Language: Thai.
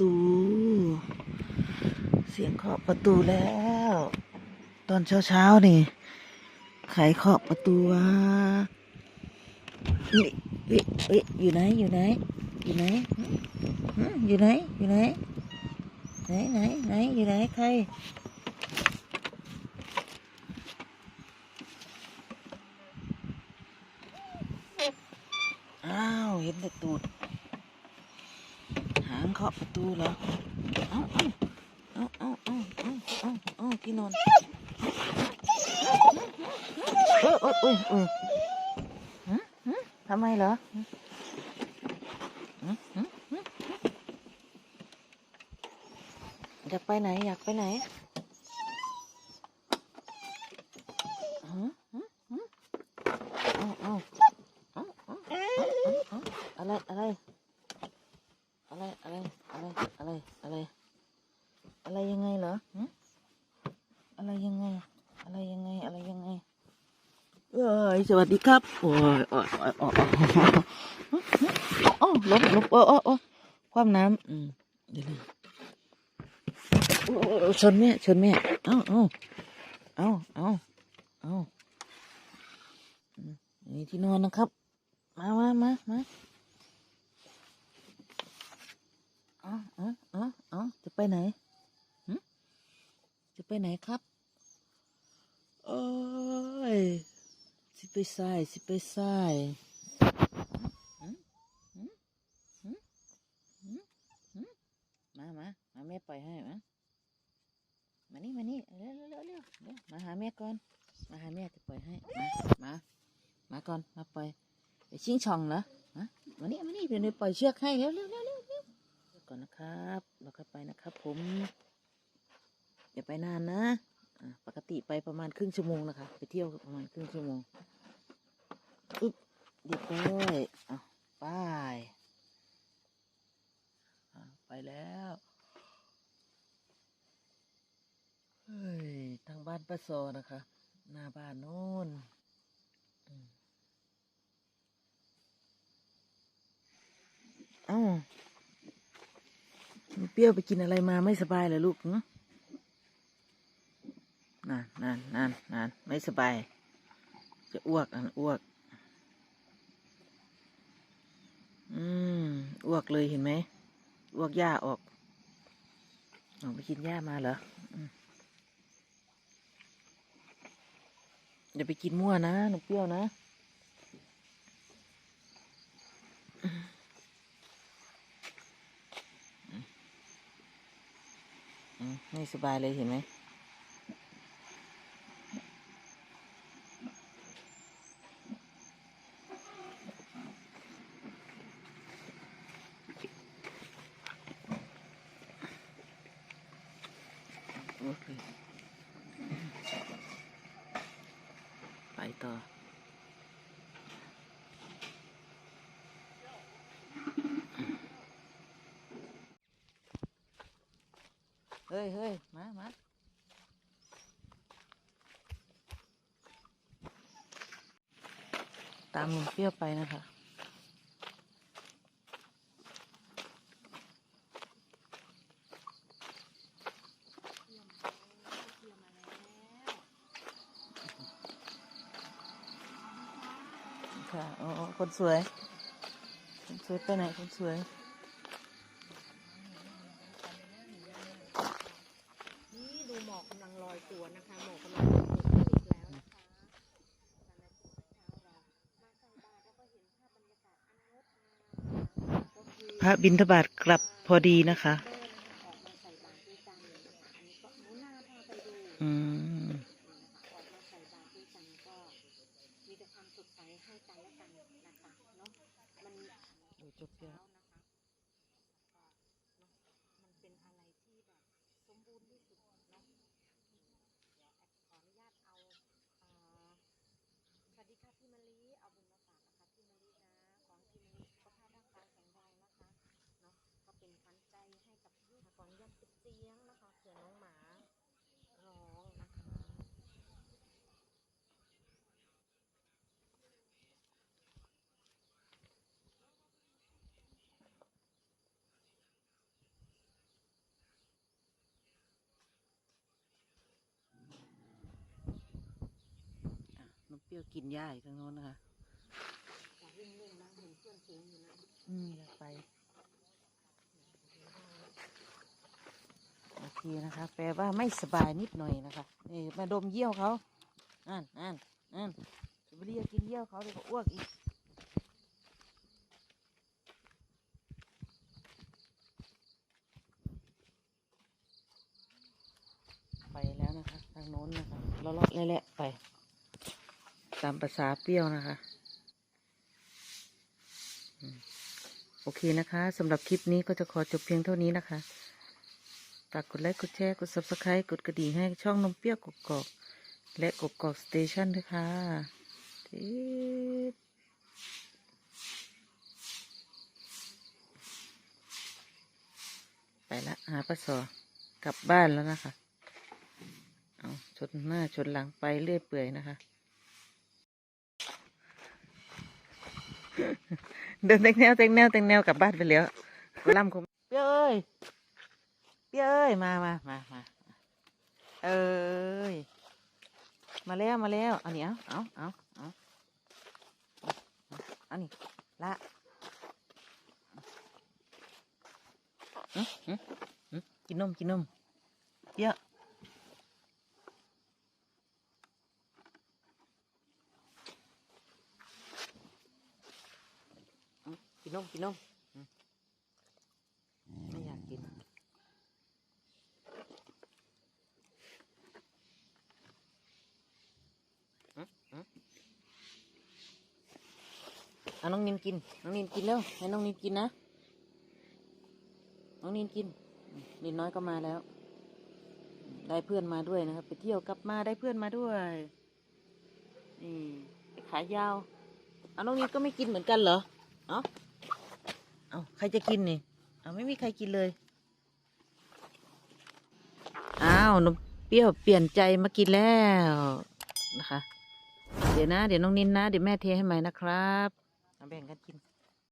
ตู เสียงเคาะประตูแล้ว ตอนเช้าๆนี่ใครเคาะประตูวะนี่เฮ้ยเฮ้ยอยู่ไหนอยู่ไหน อยู่ไหนอยู่ไหนอยู่ไหนไหนไหนไหนอยู่ไหนใครอ้าวเห็นแต่ตูด เคาะประตูเหรอ เอาเอาเอาเอาเอาเอาเอาพี่นนท์เออเออเออเออทำไมเหรออยากไปไหนอยากไปไหนอะไร อะไร อะไรยังไง อะไรยังไง อะไรยังไง เอ้ยสวัสดีครับ โอ้ยโอ้ยโอ้ยโอ้ยโอ้ยล้มล้มโอ้ยโอ้ยโอ้ยความน้ำอืมเดี๋ยวนะโอ้ยชนแม่ชนแม่ เอ้าเอ้าเอ้าเอ้าเอ้าอืมนี่ที่นอนนะครับ มามามามาเอ้าเอ้าเอ้าเอ้าจะไปไหนจะไปไหนครับ โอ้ย สิไปใส่สิไปใส่มามามาแม่ปล่อยให้มามานี่มานี่เร็วเร็วเร็วเร็วมาหาแม่ก่อน มาหาแม่จะปล่อยให้ มา มา มาก่อน มาปล่อยไปชิงช่องเหรอมามานี่มานี่เดี๋ยวหนูปล่อยเชือกให้เร็วเร็วเร็วเร็วเร็วก่อนนะครับ เราค่อยไปนะครับผม อย่าไปนานนะ ปกติไปประมาณครึ่งชั่วโมงนะคะ ไปเที่ยวประมาณครึ่งชั่วโมงอึ๊บเรียบร้อยอะไปอะไปแล้วเฮ้ยทางบ้านป้าโซนะคะ หน้าบ้านโน้นเอ้าเปรี้ยวไปกินอะไรมาไม่สบายเหรอลูกหึนั่ นนั่นนั่นนั่นไม่สบาย จะอ้วกอันอ้วก อืมอ้วกเลยเห็นไหมอ้วกหญ้าออกออกไปกินหญ้ามาเหรออืมอย่าไปกินมั่วนะหนูเปรี้ยวนะไม่สบายเลยเห็นไหม ไปต่อเฮ้ยเฮ้ยมามาตามลุงเปรี้ยวไปนะคะ ค่ะโอ้โอ้คนสวย คนสวยไปไหนคนสวยนี่ดูหมอกกำลังลอยตัวนะคะหมอกกำลังลอยตัวขึ้นอีกแล้วนะคะพระบิณฑบาตกลับพอดีนะคะ ออกมาใส่บาตรด้วยกันนะคะอันนี้ก็หนูหน้าพาไปดู อืม ออกมาใส่บาตรด้วยกันก็มีแต่ความสด ให้กันและกันนะคะเนาะมันดูจบยาแล้วนะคะก็เนาะมันเป็นอะไรที่แบบสมบูรณ์ที่สุดเนาะเดี๋ยวขออนุญาตเอาสวัสดีค่ะพี่มะลิเอาบุญมาฝากนะคะพี่มะลินะขอให้พี่มะลิสุขภาพร่างกายแข็งแรงนะคะเนาะก็เป็นขวัญใจให้กับพี่ขออนุญาตปิดเสียงนะคะเผื่อน้องมาร้องนะคะ รี้ยวกินหญ้าอยู่ทางโน้นนะคะวิ่งเล่นนะเห็นเพื่อนเก่งอยู่นะอืมอยากไป โอเคนะคะ แปลว่าไม่สบายนิดหน่อยนะคะนี่มาดมเยี่ยวเขาอ่านอ่านอ่านจะไปเรียกกินเยี่ยวเขาเดี๋ยวก็อ้วกอีกไปแล้วนะคะ ทางโน้นนะคะเลาะๆแหละๆไป ตามภาษาเปรี้ยวนะคะ โอเคนะคะสำหรับคลิปนี้ก็จะขอจบเพียงเท่านี้นะคะฝากกดไลค์กดแชร์กด subscribe กดกระดิ่งให้ช่องนมเปรี้ยวกกอกและกกอกสเตชันด้วยค่ะไปละหาป้าสอกลับบ้านแล้วนะคะ เอาชนหน้าชนหลังไปเรื่อยเปื่อยนะคะ เดินแต่งแนวแต่งแนวแต่งแนวกลับบ้านไปแล้วล่ำคงเปี้ยเอ้ยเปี้ยเอ้ยมามามามาเอ้ยมาแล้วมาแล้วเอานี่เอาเอาเอาเอาเอานี่ละอื้อหือหือกินนมกินนมเปี้ย กินนมกินนมอืมไม่อยากกินอืมอืมเอาน้องนินกิน น้องนินกินแล้วให้น้องนินกินนะ น้องนินกินอืมนินน้อยก็มาแล้ว ได้เพื่อนมาด้วยนะครับ ไปเที่ยวกลับมาได้เพื่อนมาด้วย นี่ไปขายาวเอาน้องนินก็ไม่กินเหมือนกันเหรอเอ้า เอาใครจะกินนี่เอาไม่มีใครกินเลย อ้าวนมเปรี้ยวเปลี่ยนใจมากินแล้วนะคะ เดี๋ยวนะ เดี๋ยวน้องนินนะ เดี๋ยวแม่เทให้ใหม่นะครับเอาแบ่งกันกิน